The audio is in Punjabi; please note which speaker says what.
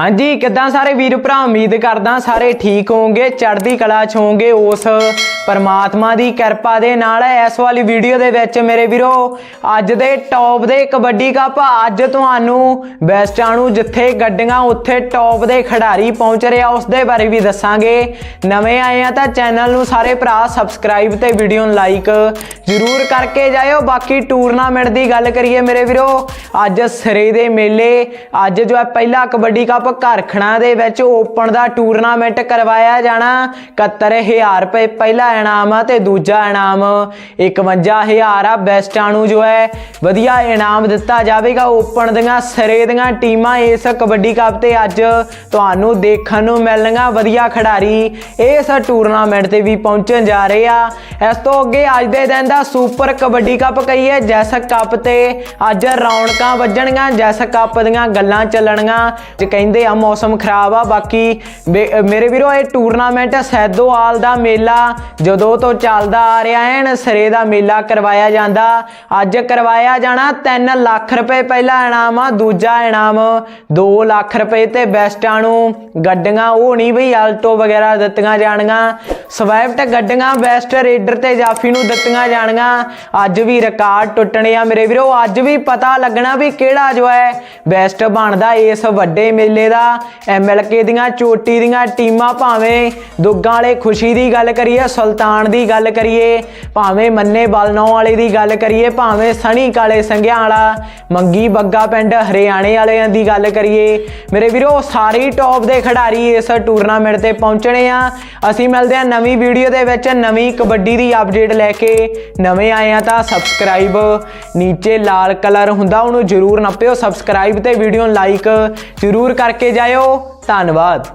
Speaker 1: ਹਾਂਜੀ, ਕਿੱਦਾਂ ਸਾਰੇ ਵੀਰ ਭਰਾ? ਉਮੀਦ ਕਰਦਾ ਸਾਰੇ ਠੀਕ ਹੋਵੋਗੇ, ਚੜ੍ਹਦੀ ਕਲਾ ਚ ਹੋਵੋਗੇ, ਉਸ ਪਰਮਾਤਮਾ ਦੀ ਕਿਰਪਾ ਦੇ ਨਾਲ ਇਸ ਵਾਲੀ ਵੀਡੀਓ ਦੇ ਵਿੱਚ ਮੇਰੇ ਵੀਰੋ, ਅੱਜ ਦੇ ਟੌਪ ਦੇ ਕਬੱਡੀ ਕੱਪ, ਅੱਜ ਤੁਹਾਨੂੰ ਬੈਸਟਾਂ ਨੂੰ ਜਿੱਥੇ ਗੱਡੀਆਂ, ਉੱਥੇ ਟੌਪ ਦੇ ਖਿਡਾਰੀ ਪਹੁੰਚ ਰਿਹਾ ਉਸ ਦੇ ਬਾਰੇ ਵੀ ਦੱਸਾਂਗੇ। ਨਵੇਂ ਆਏ ਆ ਤਾਂ ਚੈਨਲ ਨੂੰ ਸਾਰੇ ਭਰਾ ਸਬਸਕ੍ਰਾਈਬ ਤੇ ਵੀਡੀਓ ਨੂੰ ਲਾਈਕ ਜ਼ਰੂਰ ਕਰਕੇ ਜਾਇਓ। ਬਾਕੀ ਟੂਰਨਾਮੈਂਟ ਦੀ ਗੱਲ ਕਰੀਏ ਮੇਰੇ ਵੀਰੋ, ਅੱਜ ਸਿਰੇ ਦੇ ਮੇਲੇ, ਅੱਜ ਜੋ ਹੈ ਪਹਿਲਾ ਕਬੱਡੀ ਕੱਪ ਘਰਖਣਾ ਦੇ ਵਿੱਚ ਓਪਨ ਦਾ ਟੂਰਨਾਮੈਂਟ ਕਰਵਾਇਆ ਜਾਣਾ। 71000 ਰੁਪਏ ਪਹਿਲਾ ਇਨਾਮ ਆ ਤੇ ਦੂਜਾ ਇਨਾਮ। 51000 ਆ ਬੈਸਟਾਂ ਨੂੰ ਜੋ ਹੈ, ਵਧੀਆ ਇਨਾਮ ਦਿੱਤਾ ਜਾਵੇਗਾ। ਓਪਨ ਦੀਆਂ ਸਿਰੇ ਦੀਆਂ ਟੀਮਾਂ ਇਸ ਕਬੱਡੀ ਕੱਪ ਤੇ ਅੱਜ ਤੁਹਾਨੂੰ ਦੇਖਣ ਨੂੰ ਮਿਲਣਗੀਆਂ। ਵਧੀਆ ਖਿਡਾਰੀ ਇਸ ਟੂਰਨਾਮੈਂਟ ਤੇ ਵੀ ਪਹੁੰਚਣ ਜਾ ਰਹੇ ਆ। ਇਸ ਤੋਂ ਅੱਗੇ ਅੱਜ ਦੇ ਦਿਨ ਦਾ ਸੁਪਰ ਕਬੱਡੀ ਕੱਪ ਕਹੀਏ ਜੈਸ ਕੱਪ ਤੇ ਅੱਜ ਰੌਣਕਾਂ ਵੱਜਣਗੀਆਂ, ਜੈਸ ਕੱਪ ਦੀਆਂ ਗੱਲਾਂ ਚੱਲਣਗੀਆਂ। ਤੇ ਕਹਿੰਦੇ ਆ, ਮੌਸਮ ਖਰਾਬ ਆ, ਬਾਕੀ ਮੇਰੇ ਵੀਰੋ, ਇਹ ਟੂਰਨਾਮੈਂਟ ਸੈਦੋਵਾਲ ਦਾ ਮੇਲਾ ਜਦੋਂ ਤੋਂ ਚੱਲਦਾ ਆ ਰਿਹਾ ਹੈ ਸਰੇ ਦਾ ਮੇਲਾ ਕਰਵਾਇਆ ਜਾਂਦਾ। ਅੱਜ ਕਰਵਾਇਆ ਜਾਣਾ 3 ਲੱਖ ਰੁਪਏ ਪਹਿਲਾ ਇਨਾਮ ਆ, ਦੂਜਾ ਇਨਾਮ 2 ਲੱਖ ਰੁਪਏ ਤੇ ਬੈਸਟਾਂ ਨੂੰ ਗੱਡੀਆਂ, ਉਹ ਨਹੀਂ ਬਈ ਆਲਟੋ ਵਗੈਰਾ ਦਿੱਤੀਆਂ ਜਾਣਗੀਆਂ। ਸਵਿਫਟ ਗੱਡੀਆਂ ਬੈਸਟ ਰੇਡਰ ਤੇ ਜਾਫੀ ਨੂੰ ਦਿੱਤੀਆਂ ਜਾਣੀਆਂ ਅੱਜ ਵੀ ਰਿਕਾਰਡ ਟੁੱਟਣੇ ਆ ਮੇਰੇ ਵੀਰੋ, ਅੱਜ ਵੀ ਪਤਾ ਲੱਗਣਾ ਵੀ ਕਿਹੜਾ ਜੋ ਹੈ ਬੈਸਟ ਬਣਦਾ ਇਸ ਵੱਡੇ ਮੇਲੇ ਦਾ। ਐਮਐਲਕੇ ਦੀਆਂ ਚੋਟੀ ਦੀਆਂ ਟੀਮਾਂ ਭਾਵੇਂ ਦੁੱਗਾਂ ਵਾਲੇ ਖੁਸ਼ੀ ਦੀ ਗੱਲ ਕਰੀਏ, ਸੁਲਤਾਨ ਦੀ ਗੱਲ ਕਰੀਏ, ਭਾਵੇਂ ਮੰਨੇ ਬਲਨੌ ਵਾਲੇ ਦੀ ਗੱਲ ਕਰੀਏ, ਭਾਵੇਂ ਸਣੀ ਕਾਲੇ ਸੰਘਿਆਂ ਵਾਲਾ, ਮੰਗੀ ਬੱਗਾ ਪਿੰਡ ਹਰਿਆਣੇ ਵਾਲਿਆਂ ਦੀ ਗੱਲ ਕਰੀਏ। ਮੇਰੇ ਵੀਰੋ, ਸਾਰੇ ਹੀ ਟੌਪ ਦੇ ਖਿਡਾਰੀ ਇਸ ਟੂਰਨਾਮੈਂਟ ਤੇ ਪਹੁੰਚਣੇ ਆ। ਅਸੀਂ ਮਿਲਦੇ ਆ ਨਵੀਂ ਵੀਡੀਓ ਦੇ ਵਿੱਚ ਨਵੀਂ ਕਬੱਡੀ ਦੀ ਅਪਡੇਟ ਲੈ ਕੇ ਨਵੇਂ ਆਏ ਆ ਤਾਂ ਸਬਸਕ੍ਰਾਈਬ ਨੀਚੇ ਲਾਲ ਕਲਰ ਹੁੰਦਾ, ਉਹਨੂੰ ਜਰੂਰ ਨੱਪਿਓ ਸਬਸਕ੍ਰਾਈਬ ਤੇ ਵੀਡੀਓ ਨੂੰ ਲਾਈਕ ਜਰੂਰ ਕਰਕੇ ਜਾਇਓ। ਧੰਨਵਾਦ।